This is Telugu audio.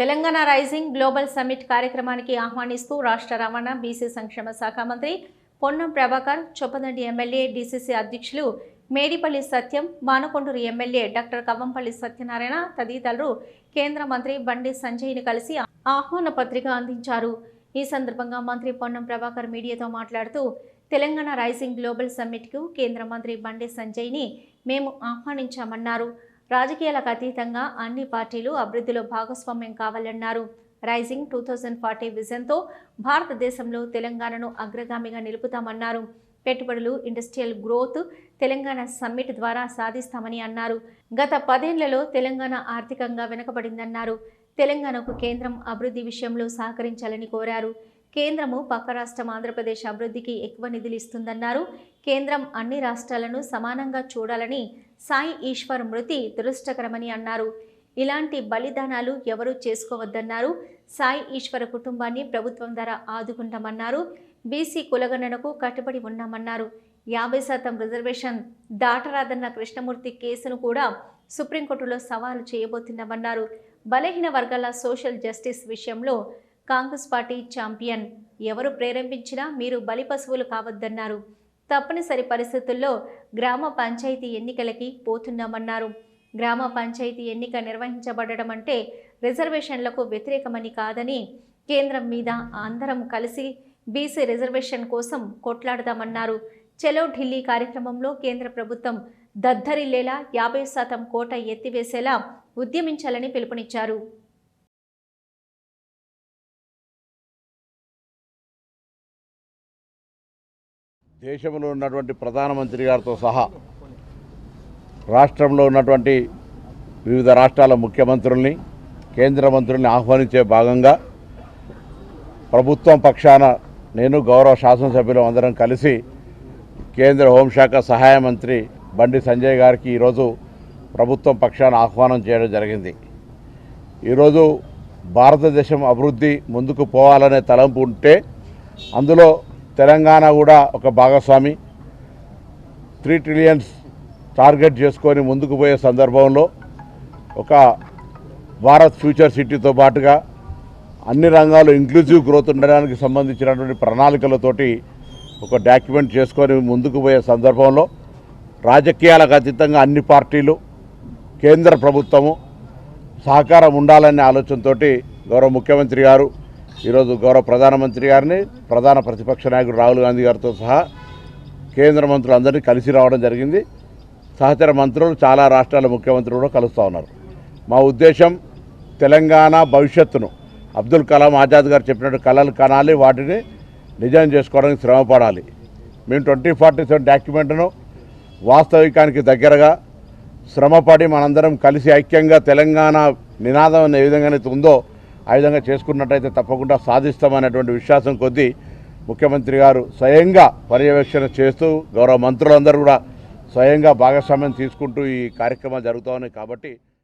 తెలంగాణ రైజింగ్ గ్లోబల్ సమ్మిట్ కార్యక్రమానికి ఆహ్వానిస్తూ రాష్ట్ర రవాణా బీసీ సంక్షేమ శాఖ మంత్రి పొన్నం ప్రభాకర్ చొప్పదండి ఎమ్మెల్యే డీసీసీ అధ్యక్షులు మేడిపల్లి సత్యం మానకొండూరు ఎమ్మెల్యే డాక్టర్ కవ్వంపల్లి సత్యనారాయణ తదితరులు కేంద్ర మంత్రి బండి సంజయ్ని కలిసి ఆహ్వాన పత్రిక అందించారు. ఈ సందర్భంగా మంత్రి పొన్నం ప్రభాకర్ మీడియాతో మాట్లాడుతూ తెలంగాణ రైజింగ్ గ్లోబల్ సమ్మిట్కు కేంద్ర మంత్రి బండి సంజయ్ని మేము ఆహ్వానించామన్నారు. రాజకీయాలకు అతీతంగా అన్ని పార్టీలు అభివృద్ధిలో భాగస్వామ్యం కావాలన్నారు. రైజింగ్ టూ థౌజండ్ ఫార్టీ విజన్తో భారతదేశంలో తెలంగాణను అగ్రగామిగా నిలుపుతామన్నారు. పెట్టుబడులు ఇండస్ట్రియల్ గ్రోత్ తెలంగాణ సమ్మిట్ ద్వారా సాధిస్తామని అన్నారు. గత పదేళ్ళలో తెలంగాణ ఆర్థికంగా వెనుకబడిందన్నారు. తెలంగాణకు కేంద్రం అభివృద్ధి విషయంలో సహకరించాలని కోరారు. కేంద్రము పక్క రాష్ట్రం ఆంధ్రప్రదేశ్ అభివృద్ధికి ఎక్కువ నిధులు ఇస్తుందన్నారు. కేంద్రం అన్ని రాష్ట్రాలను సమానంగా చూడాలని సాయి ఈశ్వర్ మృతి దురష్టకరమని అన్నారు. ఇలాంటి బలిదానాలు ఎవరూ చేసుకోవద్దన్నారు. సాయి ఈశ్వర కుటుంబాన్ని ప్రభుత్వం ద్వారా ఆదుకుంటామన్నారు. బీసీ కులగణనకు కట్టుబడి ఉన్నామన్నారు. యాభై శాతం రిజర్వేషన్ దాటరాదన్న కృష్ణమూర్తి కేసును కూడా సుప్రీంకోర్టులో సవాలు చేయబోతున్నామన్నారు. బలహీన వర్గాల సోషల్ జస్టిస్ విషయంలో కాంగ్రెస్ పార్టీ ఛాంపియన్. ఎవరు ప్రేరేపించినా మీరు బలి పశువులు కావద్దన్నారు. తప్పనిసరి పరిస్థితుల్లో గ్రామ పంచాయతీ ఎన్నికలకి పోతున్నామన్నారు. గ్రామ పంచాయతీ ఎన్నిక నిర్వహించబడడం అంటే రిజర్వేషన్లకు వ్యతిరేకమని కాదని కేంద్రం మీద అందరం కలిసి బీసీ రిజర్వేషన్ కోసం కొట్లాడదామన్నారు. చలో ఢిల్లీ కార్యక్రమంలో కేంద్ర ప్రభుత్వం దద్దరిల్లేలా యాభై శాతం కోట ఎత్తివేసేలా ఉద్యమించాలని పిలుపునిచ్చారు. దేశంలో ఉన్నటువంటి ప్రధానమంత్రి గారితో సహా రాష్ట్రంలో ఉన్నటువంటి వివిధ రాష్ట్రాల ముఖ్యమంత్రుల్ని కేంద్ర మంత్రుల్ని ఆహ్వానించే భాగంగా ప్రభుత్వం పక్షాన నేను గౌరవ శాసనసభ్యులు అందరం కలిసి కేంద్ర హోంశాఖ సహాయ మంత్రి బండి సంజయ్ గారికి ఈరోజు ప్రభుత్వం పక్షాన ఆహ్వానం చేయడం జరిగింది. ఈరోజు భారతదేశం అభివృద్ధి ముందుకు పోవాలనే తలంపు ఉంటే అందులో తెలంగాణ కూడా ఒక భాగస్వామి. త్రీ ట్రిలియన్స్ టార్గెట్ చేసుకొని ముందుకు పోయే సందర్భంలో ఒక భారత్ ఫ్యూచర్ సిటీతో పాటుగా అన్ని రంగాలు ఇంక్లూజివ్ గ్రోత్ ఉండడానికి సంబంధించినటువంటి ప్రణాళికలతోటి ఒక డాక్యుమెంట్ చేసుకొని ముందుకు పోయే సందర్భంలో రాజకీయాలకు అతీతంగా అన్ని పార్టీలు కేంద్ర ప్రభుత్వము సహకారం ఉండాలనే ఆలోచనతోటి గౌరవ ముఖ్యమంత్రి గారు ఈరోజు గౌరవ ప్రధానమంత్రి గారిని ప్రధాన ప్రతిపక్ష నాయకుడు రాహుల్ గాంధీ గారితో సహా కేంద్ర మంత్రులందరినీ కలిసి రావడం జరిగింది. సహచర మంత్రులు చాలా రాష్ట్రాల ముఖ్యమంత్రులు కూడా కలుస్తూ ఉన్నారు. మా ఉద్దేశం తెలంగాణ భవిష్యత్తును అబ్దుల్ కలాం ఆజాద్ గారు చెప్పినట్టు కళలు కనాలి వాటిని నిజం చేసుకోవడానికి శ్రమపడాలి. మేము ట్వంటీ ఫార్టీ సెవెన్ డాక్యుమెంట్ను వాస్తవికానికి దగ్గరగా శ్రమపడి మనందరం కలిసి ఐక్యంగా తెలంగాణ నినాదం అనే విధంగానైతే ఉందో ఆ విధంగా చేసుకున్నట్టయితే తప్పకుండా సాధిస్తామనేటువంటి విశ్వాసం కొద్దీ ముఖ్యమంత్రి గారు స్వయంగా పర్యవేక్షణ చేస్తూ గౌరవ మంత్రులందరూ కూడా స్వయంగా భాగస్వామ్యం తీసుకుంటూ ఈ కార్యక్రమాలు జరుగుతూ ఉన్నాయి కాబట్టి